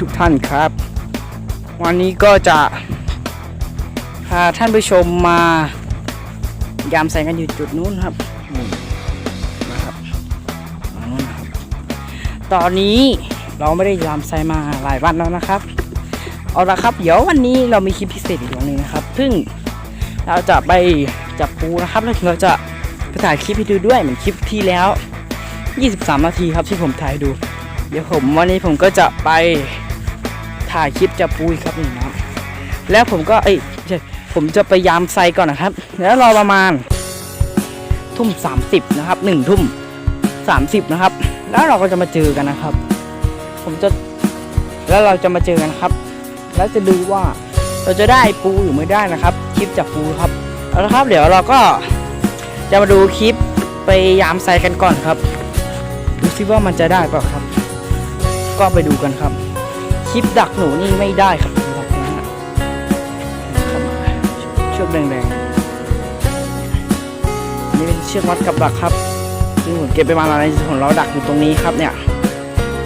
ทุกท่านครับ วันนี้ก็จะพาท่านผู้ชมมายามแสงกันอยู่จุดนู้นครับนะครับตรงนู้นครับ ตอนนี้เราไม่ได้ยามแสงมาหลายวันแล้วนะครับ เอาละครับ เดี๋ยววันนี้เรามีคลิปพิเศษอีกอย่างหนึ่งนะครับ ซึ่งเราจะไปจับปูนะครับแล้วเราจะไปถ่ายคลิปให้ดูด้วยเหมือนคลิปที่แล้ว 23 นาทีครับที่ผมถ่ายดู เดี๋ยวผมวันนี้ผมก็จะไป ถ่ายคลิปจับปูอีกครับนี่นะครับ แล้วผมก็เอ้ยใช่ผมจะไปยามไซก่อนนะครับ แล้วรอประมาณทุ่ม30นะครับหนึ่งทุ่ม30นะครับ แล้วเราก็จะมาเจอกันนะครับ ผมจะแล้วเราจะมาเจอกันครับ แล้วจะดูว่าเราจะได้ปูหรือไม่ได้นะครับ คลิปจับปูครับเอาละครับ เดี๋ยวเราก็จะมาดูคลิปไปยามไซกันก่อนครับ ดูซิว่ามันจะได้เปล่าครับ ก็ไปดูกันครับ คลิปดักหนูนี่ไม่ได้ครับดักนะฮะเข้ามาเชือกแดงๆนี่เป็นเชือกมัดกับดักครับซึ่งผมเก็บไปมาในของเราดักอยู่ตรงนี้ครับเนี่ย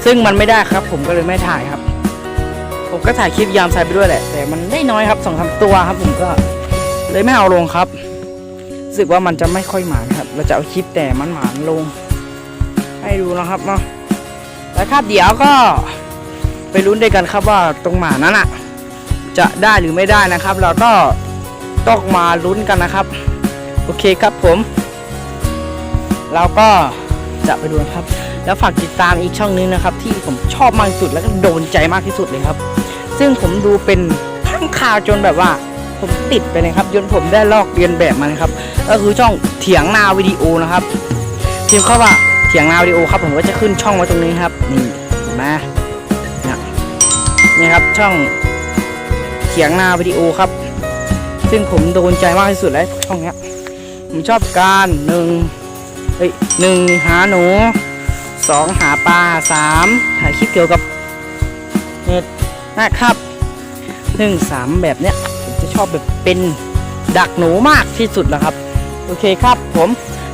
ซึ่งมันไม่ได้ครับ ผมก็เลยไม่ถ่ายครับ ผมก็ถ่ายคลิปยามใส่ไปด้วยแหละ แต่มันได้น้อยครับสองสาตัวครับ ผมก็เลยไม่เอาลงครับรู้สึกว่ามันจะไม่ค่อยหมานครับ เราจะเอาคลิปแต่มันหมานลง ให้ดูนะครับเนาะแล้วครับเดี๋ยวก็ ไปลุ้นด้วยกันครับว่าตรงหมานั้นอะ จะได้หรือไม่ได้นะครับ เราก็ต้องมาลุ้นกันนะครับ โอเคครับผม เราก็จะไปดูนะครับ แล้วฝากติดตามอีกช่องนึงนะครับ ที่ผมชอบมากที่สุดแล้วก็โดนใจมากที่สุดเลยครับ ซึ่งผมดูเป็นข้างขาวจนแบบว่า ผมติดไปเลยครับจนผมได้ลอกเรียนแบบมันครับ ก็คือช่องเถียงนาวิดีโอนะครับพิมพ์เข้าว่าเถียงนาวิดีโอครับผมก็จะขึ้นช่องไว้ตรงนี้ครับนี่เห็นไหม นี่ครับช่องเถียงนาวิดีโอครับ ซึ่งผมโดนใจมากที่สุดแล้วช่องนี้ผมชอบการหนึ่งเฮ้ยหนึ่งหาหนูสองหาปลาสามถ่ายคลิปเกี่ยวกับเน็ตนะครับหนึ่งสามแบบเนี้ยผมจะชอบแบบเป็นดักหนูมากที่สุดแล้วครับ โอเคครับผม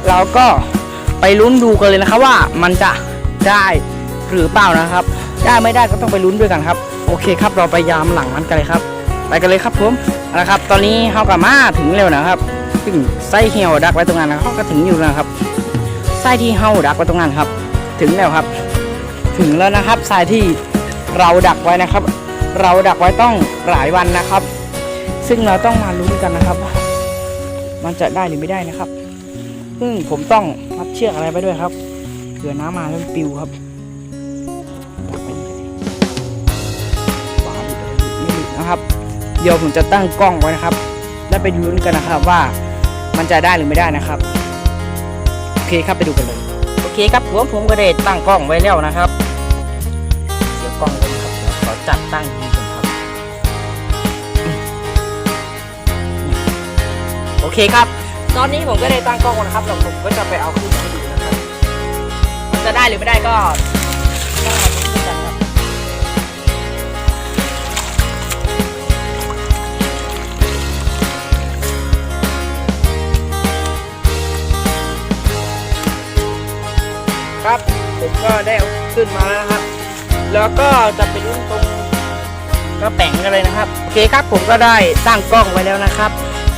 เราก็ไปลุ้นดูกันเลยนะครับว่ามันจะได้หรือเปล่านะครับ ได้ไม่ได้ก็ต้องไปลุ้นด้วยกันครับ โอเคครับเราไปยามหลังนั้นกันเลยครับ ไปกันเลยครับผมเอาละครับ ตอนนี้เขากับมาถึงเร็วนะครับซึ่งไส้เหี่ยวดักไว้ตรงนั้นนะเขาก็ถึงอยู่แล้วนะครับไส้ที่เฮาดักไว้ตรงนั้นครับ ถึงแล้วครับ ถึงแล้วนะครับทรายที่เราดักไว้นะครับ เราดักไว้ต้องหลายวันนะครับ ซึ่งเราต้องมาลุ้นกันนะครับว่ามันจะได้หรือไม่ได้นะครับ ซึ่งผมต้องมัดเชือกอะไรไปด้วยครับเผื่อน้ำมาแล้วมันปิวครับ นะครับ เดี๋ยวผมจะตั้งกล้องไว้นะครับ แล้วไปดูกันนะครับว่ามันจะได้หรือไม่ได้นะครับโอเคครับไปดูกันเลยโอเคครับผมผมก็ได้ตั้งกล้องไว้แล้วนะครับเดี๋ยวกล้องไว้นะครับเดี๋ยวขอจัดตั้งดีก่อนครับโอเคครับ ตอนนี้ผมก็ได้ตั้งกล้องไว้นะครับแล้วผมก็จะไปเอาขึ้นมาดูนะครับมันจะได้หรือไม่ได้ก็ ก็ได้เอาขึ้นมาแล้วครับ แล้วก็จะไปลุ้นตรงกระแป๋งกันเลยนะครับ โอเคครับผมก็ได้ตั้งกล้องไว้แล้วนะครับ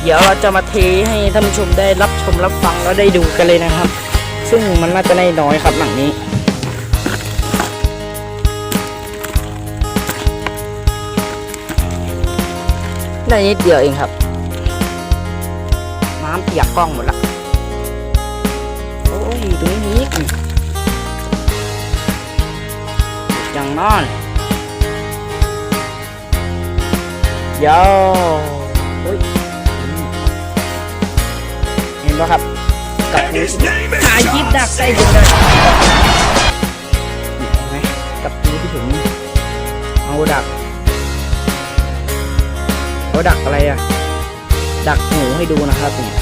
เดี๋ยวเราจะมาเทให้ท่านผู้ชมได้รับชมรับฟังแล้วได้ดูกันเลยนะครับ ซึ่งมันน่าจะได้น้อยครับหลังนี้ได้นิดเดียวเองครับ น้ำเปียกกล้องหมดละโอ้ยตรงนี้อีก อย่างนอนเดี๋ยวโอ้ยเห็นปะครับกับปูถ่ายคลิปดักใส่ผมเลยเห็นไหมกับปูที่ผมเอาดักเอาดักอะไรอะดักหนูให้ดูนะครับเนี่ย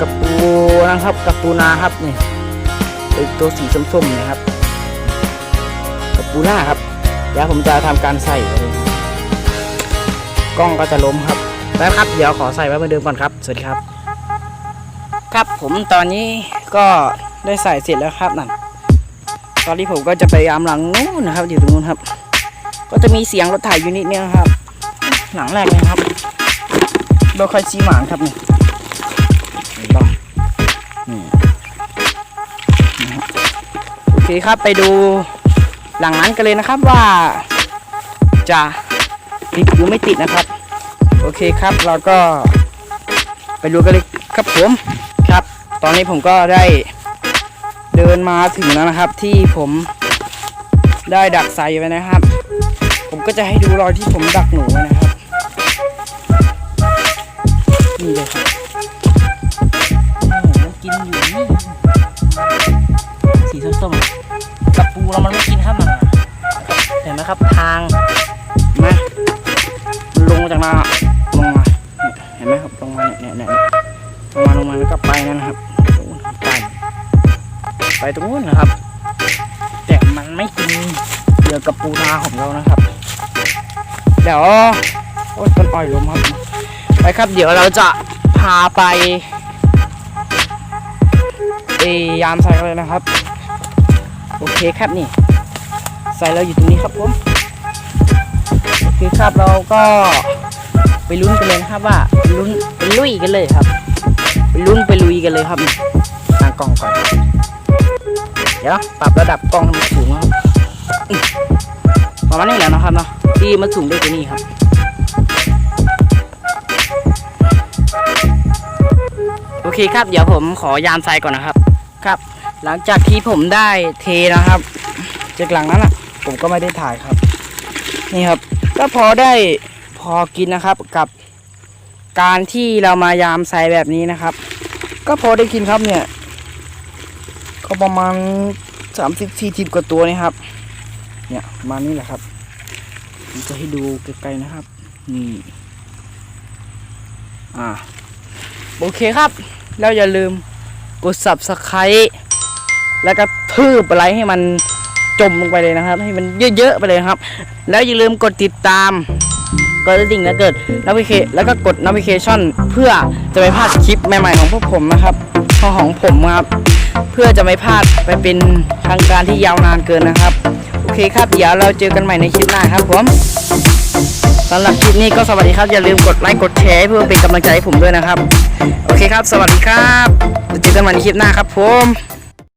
กับปูนะครับกับปูนาครับนี่เป็น ตัวสีส้มๆนะครับกับปูนาครับเดี๋ยวผมจะทำการใส่เลยนะกล้องก็จะล้มครับแล้วครับ เดี๋ยวขอใส่ไว้เหมือนเดิมก่อนครับสวัสดีครับ ครับผมตอนนี้ก็ได้ใส่เสร็จแล้วครับนั่นตอนนี้ผมก็จะไปยามหลังนู้นนะครับอยู่ตรงนู้นครับ ก็จะมีเสียงรถถ่ายอยู่นิดนึงครับ หลังแรกเลยครับโดยคอยซีหมางครับนี่ เคครับไปดูหลังนั้นกันเลยนะครับว่า จะติดหรือไม่ติดนะครับ โอเคครับเราก็ไปดูกันเลยครับผมครับ ตอนนี้ผมก็ได้เดินมาถึงแล้วนะครับ ที่ผมได้ดักใส่ไว้นะครับ ผมก็จะให้ดูรอยที่ผมดักหนูไว้นะครับนี่เลยครับโอ้โหมันกินอยู่นี่สีส้มๆอะกับ ปูเรามันไม่กินครับมันเห็นไหมครับทางนไหมลงมาจากนาลงมาเห็นไหมครับลงมาเนี่ยเนี่ยเนี่ยลงมาลงมาแล้วก็ไปนั่นนะครับตรงนู้นไปไปตรงนู้นนะครับ แต่มันไม่กินเหยื่อกับปูนาของเรานะครับ เดี๋ยวโอ้ยต้นอ้อยล้มครับไปครับ เดี๋ยวเราจะพาไปเอยามใส่กันเลยนะครับ โอเคครับนี่ใส่เราอยู่ตรงนี้ครับผมโอเคครับเราก็ไปลุ้นกันเลยนะครับว่าไปลุ้นไปลุยกันเลยครับไปลุ้นไปลุยกันเลยครับตั้งกล้องก่อนเดี๋ยวปรับระดับกล้องให้มันสูงครับอื้อประมาณนี้แหละนะครับเนาะที่มันสูงได้กว่านี้ครับโอเคครับ เดี๋ยวผมขอยามไซก่อนนะครับ ครับ หลังจากที่ผมได้เทนะครับ จากหลังนั้นอะ ผมก็ไม่ได้ถ่ายครับ นี่ครับ ก็พอได้พอกินนะครับกับการที่เรามายามไซแบบนี้นะครับ ก็พอได้กินครับเนี่ย ก็ประมาณสามสิบสี่สิบกว่าตัวนี่ครับ เนี่ยมานี้แหละครับผมจะให้ดูไกลๆนะครับ นี่ อ่า โอเคครับ แล้วอย่าลืมกด subscribe แล้วก็ทืบอะไรให้มันจมลงไปเลยนะครับ ให้มันเยอะๆไปเลยครับ แล้วอย่าลืมกดติดตามกดดิ่งแล้วเกิดน o ิเคแล้วก็กด notification เพื่อจะไม่พลาดคลิปใหม่ๆของพวกผมนะครับของของผมครับ เพื่อจะไม่พลาดไปเป็นทางการที่ยาวนานเกินนะครับ โอเคครับเดี๋ยวเราเจอกันใหม่ในคลิปหน้าครับผมสำหรับคลิปนี้ก็สวัสดีครับอย่าลืมกดไลค์กดแชร์เพื่อเป็นกำลังใจให้ผมด้วยนะครับ โอเคครับ สวัสดีครับเจอกันใหม่ในคลิปหน้าครับผม